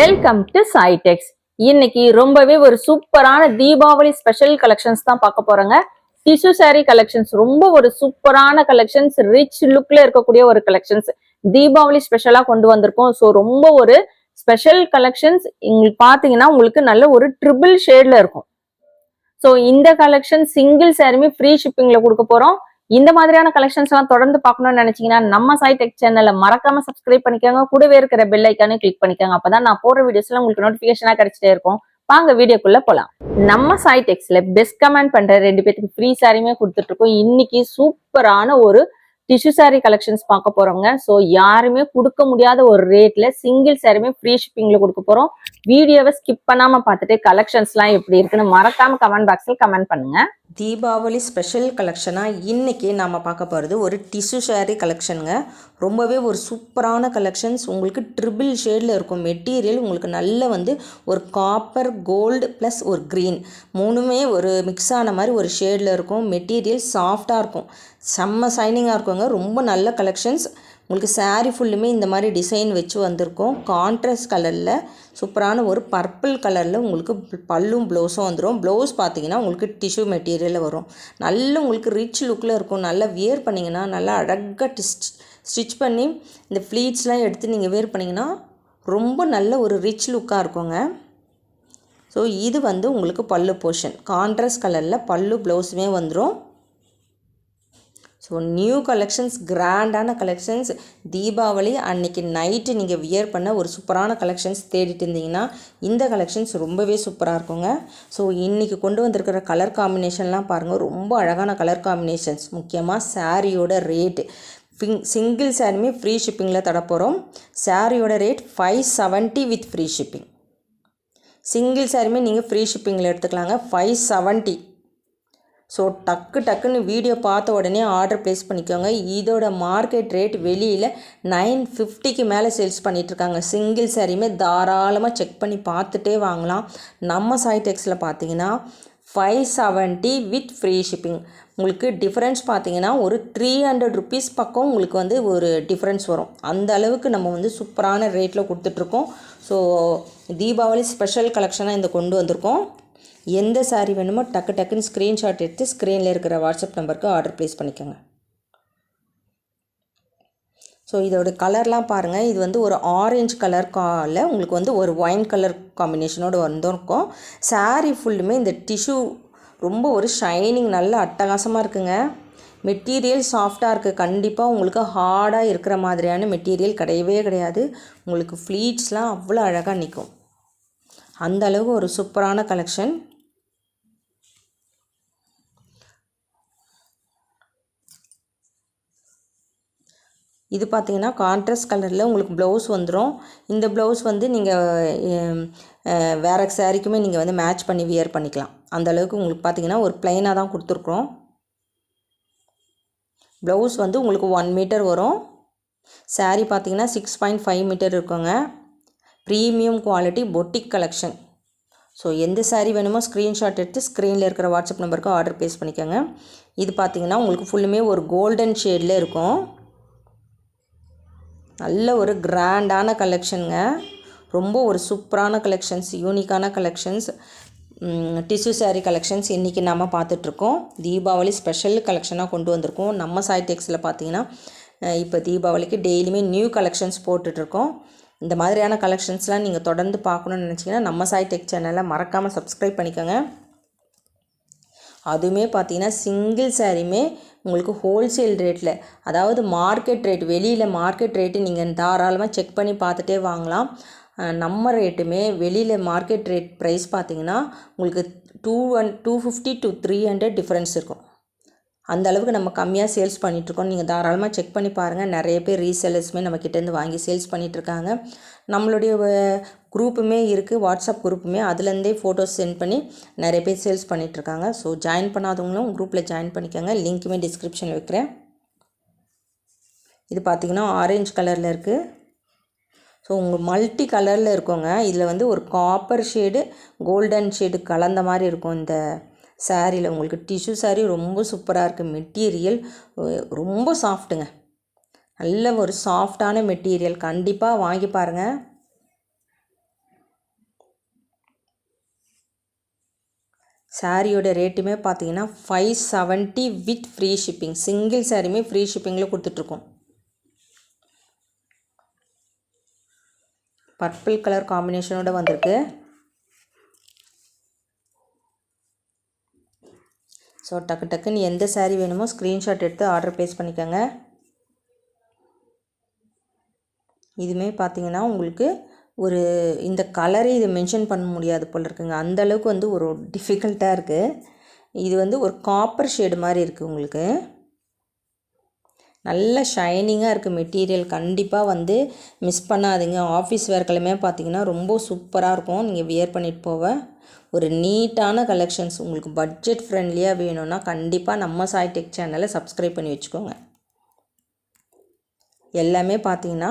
Welcome to சைடெக்ஸ் இன்னைக்கு ரொம்பவே ஒரு சூப்பரான தீபாவளி ஸ்பெஷல் கலெக்ஷன்ஸ் தான் பார்க்க போறோங்க. டிஷ்யூ சாரி கலெக்ஷன்ஸ் ரொம்ப ஒரு சூப்பரான கலெக்ஷன்ஸ் ரிச் லுக்ல இருக்கக்கூடிய ஒரு கலெக்ஷன்ஸ் தீபாவளி ஸ்பெஷலா கொண்டு வந்திருக்கோம். ஸோ ரொம்ப ஒரு ஸ்பெஷல் கலெக்ஷன்ஸ் உங்களுக்கு பாத்தீங்கன்னா உங்களுக்கு நல்ல ஒரு ட்ரிபிள் ஷேட்ல இருக்கும். ஸோ இந்த கலெக்ஷன் சிங்கிள் சாரியுமே ஃப்ரீ ஷிப்பிங்ல கொடுக்க போறோம். இந்த மாதிரியான கலெக்ஷன்ஸ் எல்லாம் தொடர்ந்து பார்க்கணும்னு நினைச்சீங்கன்னா நம்ம சாய் டெக் சேனலை மறக்காம சப்ஸ்கிரைப் பண்ணிக்கோங்க. கூடவே இருக்கிற பெல் ஐக்கானே கிளிக் பண்ணிக்கோங்க. அப்பதான் நான் போடுற வீடியோஸ்ல உங்களுக்கு நோட்டிபிகேஷனா கிடைச்சிட்டே இருக்கும். வாங்க வீடியோக்குள்ள போலாம். நம்ம சாய் டெக்ஸ்ல பெஸ்ட் கமெண்ட் பண்ற ரெண்டு பேத்துக்கு ஃப்ரீ சாரியுமே கொடுத்துட்டு இருக்கோம். இன்னைக்கு சூப்பரான ஒரு டிஷ்யூ சாரி கலெக்ஷன்ஸ் பார்க்க போறோங்க. ஸோ யாருமே கொடுக்க முடியாத ஒரு ரேட்ல சிங்கிள் சாரியுமே ஃப்ரீ ஷிப்பிங்ல கொடுக்க போறோம். வீடியோவை ஸ்கிப் பண்ணாம பார்த்துட்டு கலெக்ஷன்ஸ்லாம் எப்படி இருக்குன்னு மறக்காம கமெண்ட் பாக்ஸில் கமெண்ட் பண்ணுங்க. தீபாவளி ஸ்பெஷல் கலெக்ஷனா இன்றைக்கி நாம பார்க்க போகிறது ஒரு டிஷ்யூ ஷேரி கலெக்ஷனுங்க ரொம்பவே ஒரு சூப்பரான கலெக்ஷன்ஸ் உங்களுக்கு ட்ரிபிள் ஷேடில் இருக்கும் மெட்டீரியல் உங்களுக்கு நல்ல வந்து ஒரு காப்பர் கோல்டு ப்ளஸ் ஒரு க்ரீன் மூணுமே ஒரு மிக்ஸ் ஆன மாதிரி ஒரு ஷேடில் இருக்கும். மெட்டீரியல் சாஃப்டாக இருக்கும். செம்ம சைனிங்காக இருக்குங்க. ரொம்ப நல்ல கலெக்ஷன்ஸ் உங்களுக்கு சாரீ ஃபுல்லுமே இந்த மாதிரி டிசைன் வச்சு வந்திருக்கும். கான்ட்ராஸ்ட் கலரில் சூப்பரான ஒரு பர்பிள் கலரில் உங்களுக்கு பல்லும் ப்ளவுஸும் வந்துடும் ப்ளவுஸ் பார்த்தீங்கன்னா உங்களுக்கு டிஷ்யூ மெட்டீரியலில் வரும். நல்ல உங்களுக்கு ரிச் லுக்கில் இருக்கும். நல்லா வியர் பண்ணிங்கன்னா நல்லா அழகாக டிஸ்ட் ஸ்டிச் பண்ணி இந்த ஃப்ளீட்ஸ்லாம் எடுத்து நீங்கள் வேர் பண்ணிங்கன்னா ரொம்ப நல்ல ஒரு ரிச் லுக்காக இருக்குங்க. ஸோ இது வந்து உங்களுக்கு பல்லு போர்ஷன். கான்ட்ராஸ்ட் கலரில் பல்லு ப்ளவுஸுமே வந்துடும் ஸோ நியூ கலெக்ஷன்ஸ் கிராண்டான கலெக்ஷன்ஸ் தீபாவளி அன்னைக்கு நைட்டு நீங்கள் வியர் பண்ண ஒரு சூப்பரான கலெக்ஷன்ஸ் தேடிட்டு இருந்தீங்கன்னா இந்த கலெக்ஷன்ஸ் ரொம்பவே சூப்பராக இருக்குங்க. ஸோ இன்றைக்கி கொண்டு வந்திருக்கிற கலர் காம்பினேஷன்லாம் பாருங்கள் ரொம்ப அழகான கலர் காம்பினேஷன்ஸ் முக்கியமாக சாரியோட ரேட்டு ஃபிங் சிங்கிள் சாரியுமே ஃப்ரீ ஷிப்பிங்கில் தட போகிறோம் சாரியோட rate five seventy with free shipping single சாரியுமே நீங்கள் ஃப்ரீ ஷிப்பிங்கில் எடுத்துக்கலாங்க. ஃபைவ் செவன்ட்டி ஸோ டக்கு டக்குன்னு வீடியோ பார்த்த உடனே ஆர்டர் ப்ளேஸ் பண்ணிக்கோங்க. இதோட மார்க்கெட் ரேட் வெளியில் நைன் ஃபிஃப்டிக்கு மேலே சேல்ஸ் பண்ணிகிட்ருக்காங்க சிங்கிள் சாரியுமே தாராளமாக செக் பண்ணி பார்த்துட்டே வாங்கலாம். நம்ம சாய்டெக்ஸில் பார்த்தீங்கன்னா five seventy with free shipping உங்களுக்கு டிஃப்ரென்ஸ் பார்த்தீங்கன்னா ஒரு த்ரீ ஹண்ட்ரட் ருபீஸ் பக்கம் உங்களுக்கு வந்து ஒரு டிஃப்ரென்ஸ் வரும். அந்த அளவுக்கு நம்ம வந்து சூப்பரான ரேட்டில் கொடுத்துட்ருக்கோம். ஸோ தீபாவளி ஸ்பெஷல் கலெக்ஷனாக இந்த கொண்டு வந்திருக்கோம். எந்த சாரீ வேணுமோ டக்கு டக்குன்னு ஸ்க்ரீன்ஷாட் எடுத்து ஸ்க்ரீனில் இருக்கிற வாட்ஸ்அப் நம்பருக்கு ஆர்டர் ப்ளேஸ் பண்ணிக்கோங்க. ஸோ இதோட கலர்லாம் பாருங்கள் இது வந்து ஒரு ஆரஞ்சு கலர் காலில் உங்களுக்கு வந்து ஒரு ஒயின் கலர் காம்பினேஷனோடு வந்திருக்கும். சாரீ ஃபுல்லுமே இந்த டிஷ்யூ ரொம்ப ஒரு ஷைனிங் நல்ல அட்டகாசமாக இருக்குங்க. மெட்டீரியல் சாஃப்டாக இருக்குது கண்டிப்பாக உங்களுக்கு ஹார்டாக இருக்கிற மாதிரியான மெட்டீரியல் கிடையவே கிடையாது. உங்களுக்கு ஃப்ளீட்ஸ்லாம் அவ்வளோ அழகாக நிற்கும் அந்த அளவுக்கு ஒரு சூப்பரான கலெக்ஷன் இது பார்த்தீங்கன்னா கான்ட்ராஸ்ட் கலரில் உங்களுக்கு ப்ளவுஸ் வந்துடும் இந்த ப்ளவுஸ் வந்து நீங்கள் வேறு சாரீக்குமே நீங்கள் வந்து மேட்ச் பண்ணி வியர் பண்ணிக்கலாம். அந்த அளவுக்கு உங்களுக்கு பார்த்தீங்கன்னா ஒரு ப்ளைனாக தான் கொடுத்துருக்குறோம். ப்ளவுஸ் வந்து உங்களுக்கு ஒன் மீட்டர் வரும். சாரீ பார்த்தீங்கன்னா சிக்ஸ் பாயிண்ட் ஃபைவ் மீட்டர் இருக்குங்க. Premium quality boutique collection so எந்த சாரீ வேணுமோ ஸ்க்ரீன்ஷாட் எடுத்து ஸ்க்ரீனில் இருக்கிற வாட்ஸ்அப் நம்பருக்கு ஆர்டர் ப்ளேஸ் பண்ணிக்கோங்க. இது பார்த்தீங்கன்னா உங்களுக்கு ஃபுல்லுமே ஒரு கோல்டன் ஷேடில் இருக்கும். நல்ல ஒரு கிராண்டான கலெக்ஷனுங்க. ரொம்ப ஒரு சூப்பரான கலெக்ஷன்ஸ் யூனிக்கான கலெக்ஷன்ஸ் டிஷ்யூ சாரீ கலெக்ஷன்ஸ் இன்றைக்கி நம்ம பார்த்துட்ருக்கோம். தீபாவளி ஸ்பெஷல் கலெக்ஷனாக கொண்டு வந்திருக்கோம். நம்ம சாய்டெக்ஸில் பார்த்தீங்கன்னா இப்போ தீபாவளிக்கு டெய்லியுமே நியூ கலெக்ஷன்ஸ் போட்டுட்ருக்கோம். இந்த மாதிரியான கலெக்ஷன்ஸ்லாம் நீங்கள் தொடர்ந்து பார்க்கணுன்னு நினச்சிங்கன்னா நம்ம சாய் டெக் சேனலை மறக்காமல் சப்ஸ்கிரைப் பண்ணிக்கோங்க. அதுவுமே பார்த்தீங்கன்னா சிங்கிள் சாரீமே உங்களுக்கு ஹோல்சேல் ரேட்டில் அதாவது மார்க்கெட் ரேட் வெளியில் மார்க்கெட் ரேட்டு நீங்கள் தாராளமாக செக் பண்ணி பார்த்துட்டே வாங்கலாம். நம்ம ரேட்டுமே வெளியில் மார்க்கெட் ரேட் ப்ரைஸ் பார்த்தீங்கன்னா உங்களுக்கு two one two fifty to three hundred difference இருக்கும். அந்த அளவுக்கு நம்ம கம்மியாக சேல்ஸ் பண்ணிகிட்ருக்கோம் நீங்கள் தாராளமாக செக் பண்ணி பாருங்கள் நிறைய பேர் ரீசேலர்ஸுமே நம்ம கிட்டேருந்து வாங்கி சேல்ஸ் பண்ணிகிட்ருக்காங்க நம்மளுடைய குரூப்புமே இருக்குது வாட்ஸ்அப் குரூப்புமே அதுலேருந்தே ஃபோட்டோஸ் சென்ட் பண்ணி நிறைய பேர் சேல்ஸ் பண்ணிகிட்ருக்காங்க ஸோ ஜாயின் பண்ணாதவங்களும் குரூப்பில் ஜாயின் பண்ணிக்கோங்க. லிங்க்குமே டிஸ்கிரிப்ஷனில் வைக்கிறேன். இது பார்த்தீங்கன்னா ஆரஞ்சு கலரில் இருக்குது ஸோ உங்கள் மல்டி கலரில் இருக்கோங்க. இதில் வந்து ஒரு காப்பர் ஷேடு கோல்டன் ஷேடு கலந்த மாதிரி இருக்கும் இந்த சாரியில் உங்களுக்கு டிஷ்யூ சாரீ ரொம்ப சூப்பராக இருக்குது மெட்டீரியல் ரொம்ப சாஃப்ட்டுங்க நல்ல ஒரு சாஃப்டான மெட்டீரியல் கண்டிப்பாக வாங்கி பாருங்கள் சாரியோட ரேட்டுமே பார்த்தீங்கன்னா five seventy with free shipping single சாரியுமே ஃப்ரீ ஷிப்பிங்கில் கொடுத்துட்ருக்கோம். பர்பிள் கலர் காம்பினேஷனோட வந்திருக்கு. ஸோ டக்கு டக்குன்னு எந்த சாரீ வேணுமோ ஸ்க்ரீன்ஷாட் எடுத்து ஆர்டர் ப்ளேஸ் பண்ணிக்கோங்க. இதுவுமே பார்த்தீங்கன்னா உங்களுக்கு ஒரு இந்த கலரே இது மென்ஷன் பண்ண முடியாது போல் இருக்குங்க. அந்தளவுக்கு வந்து ஒரு டிஃபிகல்ட்டாக இருக்குது இது வந்து ஒரு காப்பர் ஷேடு மாதிரி இருக்குது உங்களுக்கு. நல்ல ஷைனிங்காக இருக்குது மெட்டீரியல் கண்டிப்பாக வந்து மிஸ் பண்ணாதீங்க. ஆஃபீஸ் வேர்க்கலுமே பார்த்தீங்கன்னா ரொம்ப சூப்பராக இருக்கும். நீங்கள் வியர் பண்ணிட்டு போக ஒரு நீட்டான கலெக்ஷன்ஸ் உங்களுக்கு பட்ஜெட் ஃப்ரெண்ட்லியாக வேணும்னா கண்டிப்பாக நம்ம சாய் டெக் சேனலை சப்ஸ்கிரைப் பண்ணி வச்சுக்கோங்க. எல்லாமே பார்த்தீங்கன்னா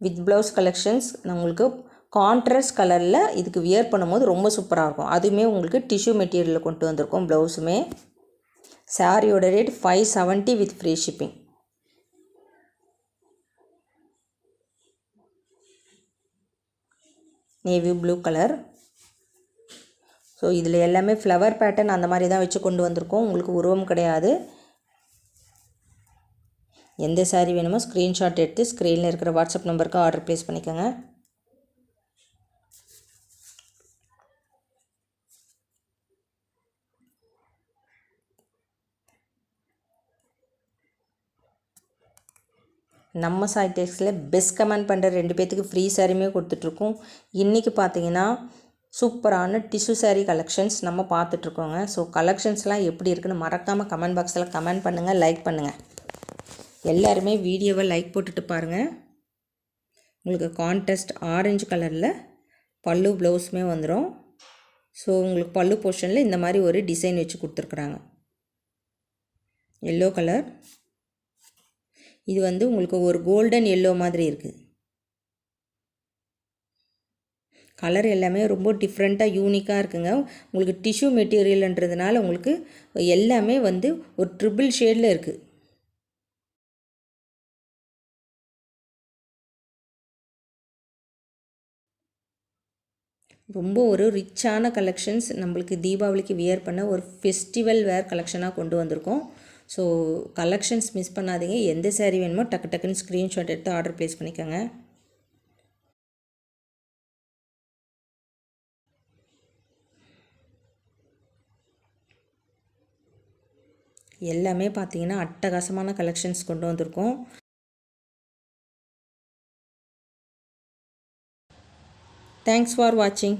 வித் ப்ளவுஸ் கலெக்ஷன்ஸ் உங்களுக்கு கான்ட்ராஸ்ட் கலரில் இதுக்கு வியர் பண்ணும்போது ரொம்ப சூப்பராக இருக்கும். அதுவுமே உங்களுக்கு டிஷ்யூ மெட்டீரியலில் கொண்டு வந்திருக்கோம் ப்ளவுஸுமே சாரியோட rate five seventy with free shipping navy blue colour so இதில் எல்லாமே ஃப்ளவர் பேட்டர்ன் அந்த மாதிரி தான் வச்சு கொண்டு வந்திருக்கோம். உங்களுக்கு உருவம் கிடையாது. எந்த சாரீ வேணுமோ ஸ்க்ரீன்ஷாட் எடுத்து ஸ்க்ரீனில் இருக்கிற வாட்ஸ்அப் நம்பருக்கு ஆர்டர் ப்ளேஸ் பண்ணிக்கோங்க. நம்ம சாய்டெக்ஸில் பெஸ்ட் கமெண்ட் பண்ணுற ரெண்டு பேர்த்துக்கு ஃப்ரீ சாரியுமே கொடுத்துட்ருக்கோம். இன்றைக்கி பார்த்தீங்கன்னா சூப்பரான டிஷ்யூ saree கலெக்ஷன்ஸ் நம்ம பார்த்துட்ருக்கோங்க ஸோ கலெக்ஷன்ஸ்லாம் எப்படி இருக்குன்னு மறக்காமல் கமெண்ட் பாக்ஸில் கமெண்ட் பண்ணுங்கள் லைக் பண்ணுங்கள் எல்லாருமே வீடியோவை லைக் போட்டுட்டு பாருங்கள் உங்களுக்கு கான்டெஸ்ட் ஆரஞ்சு கலரில் பல்லு ப்ளவுஸுமே வந்துடும் ஸோ உங்களுக்கு பல்லு போர்ஷனில் இந்த மாதிரி ஒரு டிசைன் வச்சு கொடுத்துருக்குறாங்க. எல்லோ கலர் இது வந்து உங்களுக்கு ஒரு கோல்டன் எல்லோ மாதிரி இருக்குது கலர் எல்லாமே ரொம்ப டிஃப்ரெண்ட்டாக யூனிக்காக இருக்குங்க. உங்களுக்கு டிஷ்யூ மெட்டீரியல்ன்றதுனால உங்களுக்கு எல்லாமே வந்து ஒரு ட்ரிபிள் ஷேடில் இருக்குது ரொம்ப ஒரு ரிச்சான கலெக்ஷன்ஸ் நம்மளுக்கு தீபாவளிக்கு வியர் பண்ண ஒரு ஃபெஸ்டிவல் வேர் கலெக்ஷனாக கொண்டு வந்திருக்கோம். ஸோ கலெக்ஷன்ஸ் மிஸ் பண்ணாதீங்க. எந்த சேரீ வேணுமோ டக்கு டக்குன்னு ஸ்க்ரீன்ஷாட் எடுத்து ஆர்டர் ப்ளேஸ் பண்ணிக்கோங்க. எல்லாமே பார்த்தீங்கன்னா அட்டகாசமான கலெக்ஷன்ஸ் கொண்டு வந்திருக்கோம். தேங்க்ஸ் ஃபார் வாட்சிங்